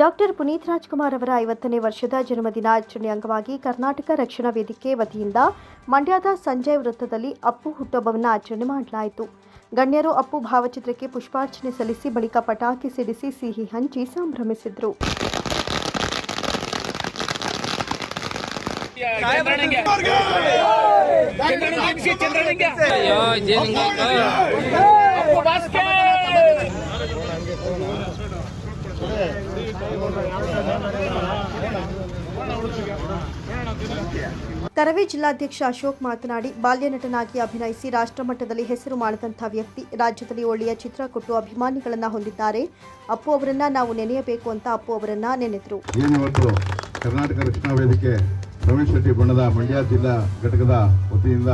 Doctor Puneeth Rajkumar ಅವರ ಐವತ್ತನೇ ವರ್ಷದ ಜನ್ಮದಿನಾಚರಣೆ ಅಂಗವಾಗಿ ಕರ್ನಾಟಕ ರಕ್ಷಣಾ ವೇದಿಕೆ ವತಿಯಿಂದ ಮಂಡ್ಯದ ಸಂಜಯ್ ವೃತ್ತದಲ್ಲಿ ಅಪ್ಪು ಹುಟ್ಟೊಬ್ಬವನ್ನು ಆಚರಣೆ ಮಾಡಲಾಯಿತು. ಗಣ್ಯರು ಅಪ್ಪು ಭಾವಚಿತ್ರಕ್ಕೆ ಪುಷ್ಪಾರ್ಚನೆ ಸಲ್ಲಿಸಿ ಬಳಿಕ ಪಟಾಕಿ ಸಿಡಿಸಿ ಸಿಹಿ ಹಂಚಿ ಸಂಭ್ರಮಿಸಿದರು. ಕರವೇ ಜಿಲ್ಲಾಧ್ಯಕ್ಷ ಅಶೋಕ್ ಮಾತನಾಡಿ, ಬಾಲ್ಯ ನಟನಾಗಿ ಅಭಿನಯಿಸಿ ರಾಷ್ಟ್ರಮಟ್ಟದಲ್ಲಿ ಹೆಸರು ಮಾಡಿದಂಥ ವ್ಯಕ್ತಿ ರಾಜ್ಯದಲ್ಲಿ ಒಳ್ಳೆಯ ಚಿತ್ರ ಕೊಟ್ಟು ಅಭಿಮಾನಿಗಳನ್ನು ಹೊಂದಿದ್ದಾರೆ. ಅಪ್ಪು ಅವರನ್ನ ನಾವು ನೆನೆಯಬೇಕು ಅಂತ ಅಪ್ಪು ಅವರನ್ನ ನೆನೆದ್ರು. ಕರ್ನಾಟಕ ರಕ್ಷಣಾ ವೇದಿಕೆ ಪ್ರವೀಣ್ ಶೆಟ್ಟಿ ಬಣ್ಣದ ಮಂಡ್ಯ ಜಿಲ್ಲಾ ಘಟಕದ ವತಿಯಿಂದ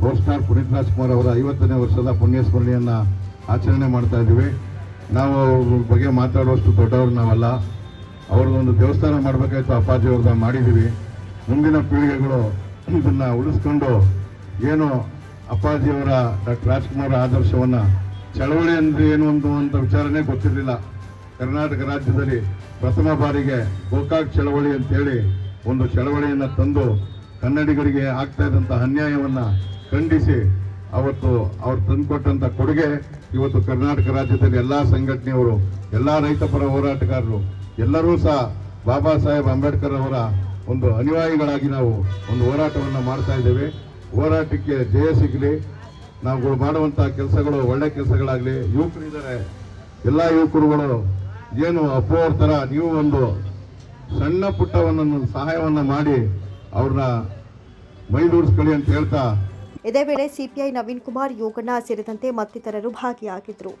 ಪವರ್ ಸ್ಟಾರ್ ಪುನೀತ್ ರಾಜ್ಕುಮಾರ್ ಅವರ ಐವತ್ತನೇ ವರ್ಷದ ಪುಣ್ಯ ಸ್ಮರಣೆಯನ್ನ ಆಚರಣೆ ಮಾಡ್ತಾ ಇದ್ದೀವಿ. ನಾವು ಅವ್ರ ಬಗ್ಗೆ ಮಾತಾಡುವಷ್ಟು ದೊಡ್ಡವರು ನಾವಲ್ಲ. ಅವ್ರದ್ದೊಂದು ದೇವಸ್ಥಾನ ಮಾಡಬೇಕಾಯ್ತು ಅಪ್ಪಾಜಿ ಅವ್ರದ್ದು ಮಾಡಿದ್ದೀವಿ ಮುಂದಿನ ಪೀಳಿಗೆಗಳು ಇದನ್ನು ಉಳಿಸ್ಕೊಂಡು ಏನು ಅಪ್ಪಾಜಿಯವರ ಡಾಕ್ಟರ್ ರಾಜ್ಕುಮಾರ್ ಆದರ್ಶವನ್ನು ಚಳವಳಿ ಅಂದರೆ ಏನು ಅಂತ ವಿಚಾರನೇ ಗೊತ್ತಿರಲಿಲ್ಲ. ಕರ್ನಾಟಕ ರಾಜ್ಯದಲ್ಲಿ ಪ್ರಥಮ ಬಾರಿಗೆ ಗೋಕಾಕ್ ಚಳವಳಿ ಅಂತೇಳಿ ಒಂದು ಚಳವಳಿಯನ್ನು ತಂದು ಕನ್ನಡಿಗರಿಗೆ ಆಗ್ತಾ ಇದ್ದಂಥ ಅನ್ಯಾಯವನ್ನು ಖಂಡಿಸಿ ಅವತ್ತು ಅವ್ರು ತಂದುಕೊಟ್ಟಂತ ಕೊಡುಗೆ ಇವತ್ತು ಕರ್ನಾಟಕ ರಾಜ್ಯದಲ್ಲಿ ಎಲ್ಲಾ ಸಂಘಟನೆಯವರು, ಎಲ್ಲಾ ರೈತಪರ ಹೋರಾಟಗಾರರು, ಎಲ್ಲರೂ ಸಹ ಬಾಬಾ ಸಾಹೇಬ್ ಅಂಬೇಡ್ಕರ್ ಅವರ ಒಂದು ಅನಿವಾಯಿಗಳಾಗಿ ನಾವು ಒಂದು ಹೋರಾಟವನ್ನು ಮಾಡ್ತಾ ಇದ್ದೇವೆ. ಹೋರಾಟಕ್ಕೆ ಜಯ ಸಿಗಲಿ. ನಾವು ಮಾಡುವಂಥ ಕೆಲಸಗಳು ಒಳ್ಳೆ ಕೆಲಸಗಳಾಗಲಿ. ಯುವಕರಿದ್ದಾರೆ ಎಲ್ಲ ಯುವಕರುಗಳು ಏನು ಅಪ್ಪೋರ್ ತರ ನೀವು ಒಂದು ಸಣ್ಣ ಪುಟ್ಟವನ್ನ ಸಹಾಯವನ್ನು ಮಾಡಿ ಅವ್ರನ್ನ ಮೈದೂಡಿಸ್ಕೊಳ್ಳಿ ಅಂತ ಹೇಳ್ತಾ ಇದೇ ವೇಳೆ ಸಿಪಿಐ ನವೀನ್ ಕುಮಾರ್ ಯೋಗಣ್ಣ ಸೇರಿದಂತೆ ಮತ್ತಿತರರು ಭಾಗಿಯಾಗಿದ್ದರು.